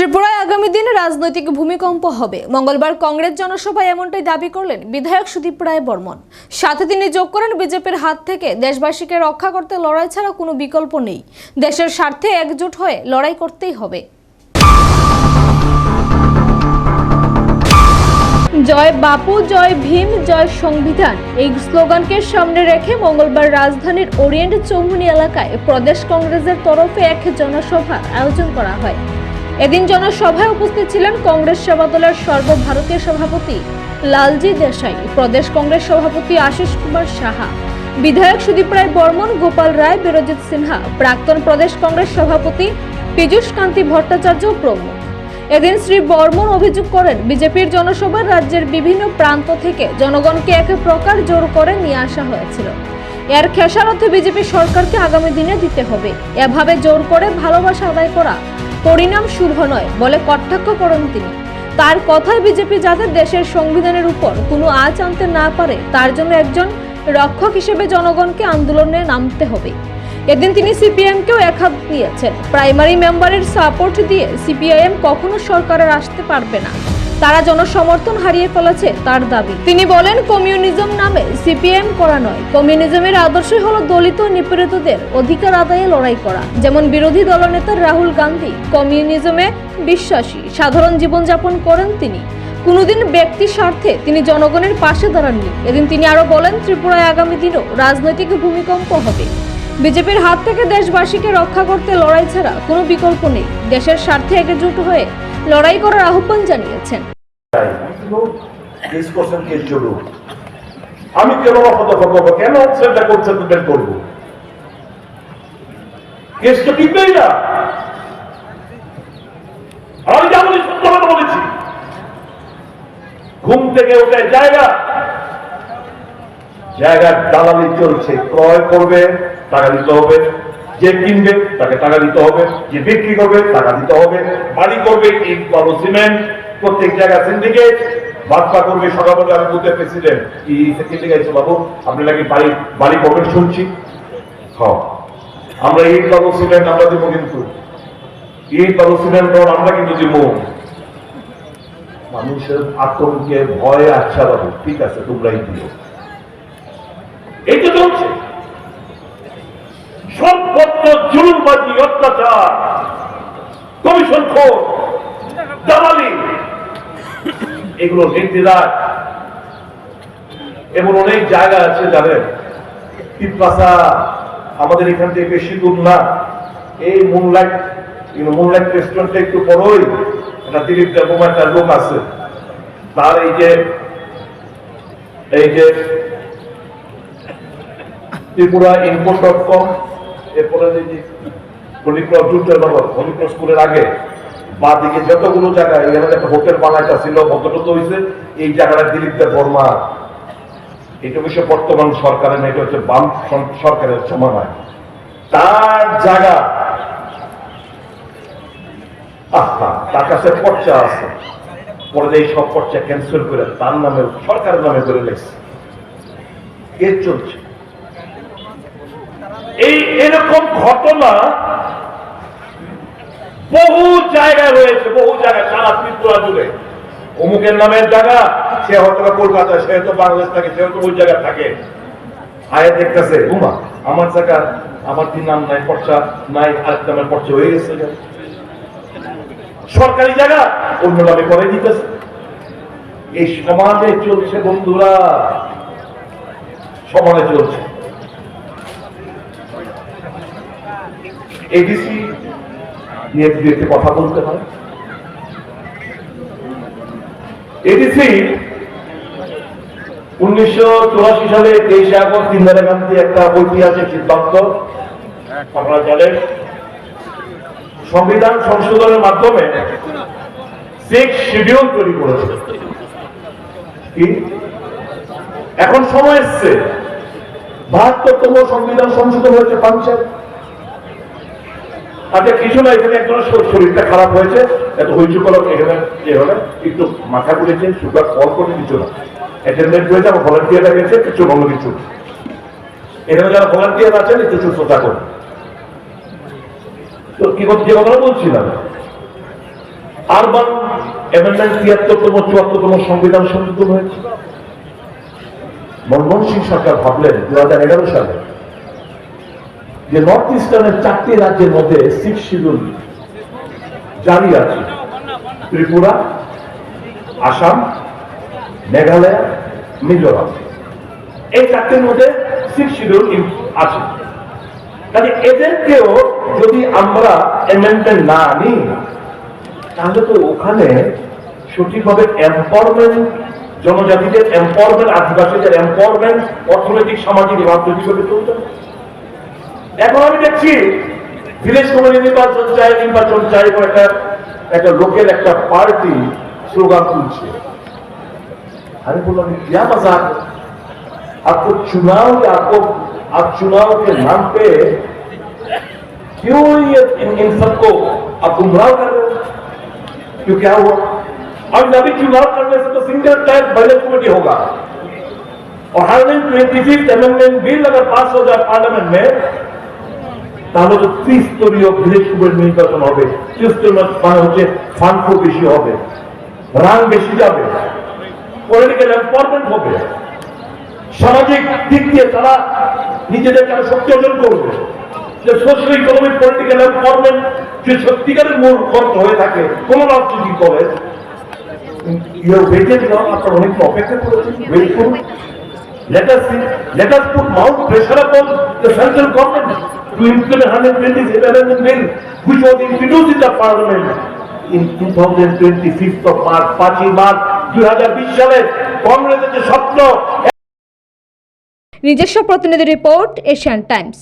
ত্রিপুরায় আগামী দিনে রাজনৈতিক ভূমিকম্প হবে। মঙ্গলবার কংগ্রেস জনসভায় এমনটাই দাবি করলেন বিধায়ক সুদীপ রায় বর্মন। সাথে তিনি যোগ করেন বিজেপির হাত থেকে, দেশবাসীকে রক্ষা করতে লড়াই ছাড়া কোনো বিকল্প নেই। দেশের স্বার্থে একজোট হয়ে লড়াই করতেই হবে। জয় বাপু, জয় ভীম, জয় সংবিধান। এই স্লোগানকে সামনে রেখে মঙ্গলবার রাজধানীর ওরিয়েন্ট চৌমুনি এলাকায় প্রদেশ কংগ্রেসের তরফে এক জনসভা আয়োজন করা হয়। এদিন জনসভায় উপস্থিত ছিলেন কংগ্রেস সেবা দলের সর্বভারতীয় সভাপতি লালজি দেশাই, প্রদেশ কংগ্রেস সভাপতি আশিস কুমার সাহা, বিধায়ক সুদীপ রায় বর্মন, গোপাল রায়, বিরজিৎ সিনহা, প্রাক্তন প্রদেশ কংগ্রেস সভাপতি পীযূষ কান্তি ভট্টাচার্য প্রমুখ। এদিন শ্রী বর্মন অভিযোগ করেন, বিজেপির জনসভায় রাজ্যের বিভিন্ন প্রান্ত থেকে জনগণকে এক প্রকার জোর করে নিয়ে আসা হয়েছিল। এর খেসারতে বিজেপি সরকারকে আগামী দিনে দিতে হবে। এভাবে জোর করে ভালোবাসা আদায় করা পরিণাম শুভ নয় বলে কটাক্ষ করেন তিনি। তার কথায় বিজেপি যাতে দেশের সংবিধানের উপর কোনো আঁচ আনতে না পারে, তার জন্য একজন রক্ষক হিসেবে জনগণকে আন্দোলনে নামতে হবে। এদিন তিনি সিপিএমকেও একহাত দিয়েছেন। প্রাইমারি মেম্বারের সাপোর্ট দিয়ে সিপিআইএম কখনো সরকারের আসতে পারবে না। তারা জনসমর্থন হারিয়ে ফেলেছে তার দাবি। তিনি বলেন, কমিউনিজম নামে সিপিএম করা নয়। কমিউনিজমের আদর্শ হলো দলিত নিপীড়িতদের অধিকার আদায়ে লড়াই করা। যেমন বিরোধী দলনেতা রাহুল গান্ধী, কমিউনিজমে বিশ্বাসী, সাধারণ জীবনযাপন করেন তিনি। কোনোদিন ব্যক্তি স্বার্থে তিনি জনগণের পাশে দাঁড়াননি। এদিন তিনি আরও বলেন, ত্রিপুরায় আগামী দিনও রাজনৈতিক ভূমিকম্প হবে। বিজেপির হাত থেকে দেশবাসীকে রক্ষা করতে লড়াই ছাড়া কোনো বিকল্প নেই। দেশের স্বার্থে একজোট হয়ে লড়াই করার আহ্বান জানিয়েছেন। আমি কেন কেন সেটা করছেন বের করব? কেস তো না। আমি সত্য কথা বলেছি। ঘুম থেকে উঠে জায়গা। জায়গার দালালি চলছে। ক্রয় করবে, টাকা দিতে হবে। যে কিনবে, তাকে টাকা দিতে হবে। যে বিক্রি করবে, টাকা দিতে হবে। বাড়ি করবে, ইট বালু সিমেন্ট, প্রত্যেক জায়গায় সিন্ডিকেট বার্তা করবে সকালবেলা আমি বুথের প্রেসিডেন্ট কি বাবু? আপনি নাকি বাড়ি বাড়ি করবেন শুনছি। হ্যাঁ। আমরা ইট বালু সিমেন্ট, আমরা দিব কিন্তু। ইট বালু সিমেন্ট রড আমরা কিন্তু দিব। মানুষের আতঙ্কে ভয়ে আচ্ছা বাবু, ঠিক আছে, তোমরাই দিও এই তো চলছে সর্বত্র জুলুমবাজি অত্যাচার কমিশন খোর, দালালি। এগুলো নির্দিদার এমন অনেক জায়গা আছে জানেন পিপাসা আমাদের এখান থেকে বেশি দূর না। এই মুনলাইট মুনলাইট রেস্টুরেন্টটা একটু বড়ই একটা দিলীপ দেবম একটা লোক আছে। তার এই যে এই যে ত্রিপুরা ইনফো ডট কম এরপরে হলিক্রস জুটের বাবর হলিক্রস স্কুলের আগে বা দিকে যতগুলো জায়গায় এখানে একটা হোটেল বানাইটা ছিল ভদ্রত হয়েছে এই জায়গাটা দিলীপ দেব বর্মা এটা বিষয় বর্তমান সরকারের না, এটা হচ্ছে বাম সরকারের সময় তার জায়গা আহা তার কাছে পর্চা আছে। পরে এই সব পর্চা ক্যান্সেল করে তার নামে সরকারের নামে করে লেগছে কে চলছে। এই এরকম ঘটনা বহু জায়গায় রয়েছে বহু জায়গায় সারা ত্রিপুরা জুড়ে। অমুকের নামের জায়গা, সে হয়তো বা কলকাতায়, সে হয়তো বাংলাদেশ থাকে, সে হয়তো ওই জায়গায় থাকে। আয়া দেখতেছে উমা আমার জায়গা, আমার কি নাম নাই পর্চা, নাই আরেক নামের পর্চা হয়ে গেছে। সরকারি জায়গা অন্য নামে করে দিতেছে। এই সমাজে চলছে বন্ধুরা সমাজে চলছে। এডিসি নিয়ে দু কথা বলতে হয়। এডিসি উনিশশো চুরাশি সালে তেইশে আগস্ট ইন্দিরা গান্ধী একটা ঐতিহাসিক সিদ্ধান্ত আপনারা জানেন সংবিধান সংশোধনের মাধ্যমে সিক্স শিডিউল তৈরি করেছে। কি? এখন সময় এসছে। বাহাত্তরতম সংবিধান সংশোধন হয়েছে পাঞ্চায়েত আচ্ছা কিছু না, এখানে একজনের শরীরটা খারাপ হয়েছে। এত হইচু করো এখানে যে হলে, একটু মাথা ঘুরেছে, সুগার ফল করে কিছু না। অ্যাটেন্ডেন্ট হয়েছে আমার ভলান্টিয়াররা গেছে, কিছু অন্য কিছু। এখানে যারা ভলান্টিয়ার আছেন, একটু সুস্থতা করুন তো কি যে কথাটা বলছিলাম? আরবান অ্যামেন্ডমেন্ট তিয়াত্তরতম, চুয়াত্তরতম সংবিধান সংশোধন হয়েছে। মনমোহন সিং সরকার ভাবলেন দু হাজার এগারো সালে যে নর্থ ইস্টার্নের চারটি রাজ্যের মধ্যে সিক্স শিডিউল জারি আছে। ত্রিপুরা, আসাম, মেঘালয়, মিজোরাম। এই চারটির মধ্যে সিক্স শিডিউল আছে। কাজে এদেরকেও যদি আমরা অ্যামেন্ডমেন্ট না আনি, তাহলে তো ওখানে সঠিকভাবে এম্পাওয়ারমেন্ট জনজাতিদের এম্পাওয়ারমেন্ট আদিবাসীদের এম্পাওয়ারমেন্ট অর্থনৈতিক, সামাজিক এবং আন্তর্জাতিকভাবে চলতে হবে। এখন আমি দেখছি ভিলেজ কমিটি নির্বাচন চাই নির্বাচন চাই এবং একটা একটা লোকের একটা পার্টি স্লোগান তুলছে আমি বললাম क्या मजाक है? आपको चुनाव या आपको आप चुनाव के नाम पे क्यों ये इन, इन सबको आप गुमराह कर रहे हो क्यों क्या हुआ अब नबी चुनाव करने से तो सिंगल टाइप बैलेंस कमेटी होगा और hundred twenty fifth amendment bill अगर पास हो जाए पार्लियामेंट में তাহলে ত্রিস্তরীয় ভিলেজ নির্বাচন হবে। ত্রিস্তরীয় মানে হচ্ছে ফান্ড বেশি হবে। রান বেশি যাবে। পলিটিক্যাল এম্পাওয়ারমেন্ট হবে। সামাজিক দিক দিয়ে তারা নিজেদেরকে আরও শক্তি অর্জন করবে? যে সোশ্যাল ইকোনমিক পলিটিক্যাল এম্পাওয়ারমেন্ট যে সত্যিকারের মূল খরচ হয়ে থাকে, কোন আপনার অনেক অপেক্ষা করেছেন to implement 126 amendment bill which was introduced in the parliament in 2025th of March, 5ই March 2020 সালে কংগ্রেসের যে স্বপ্ন নিজস্ব প্রতিনিধি রিপোর্ট এশিয়ান টাইমস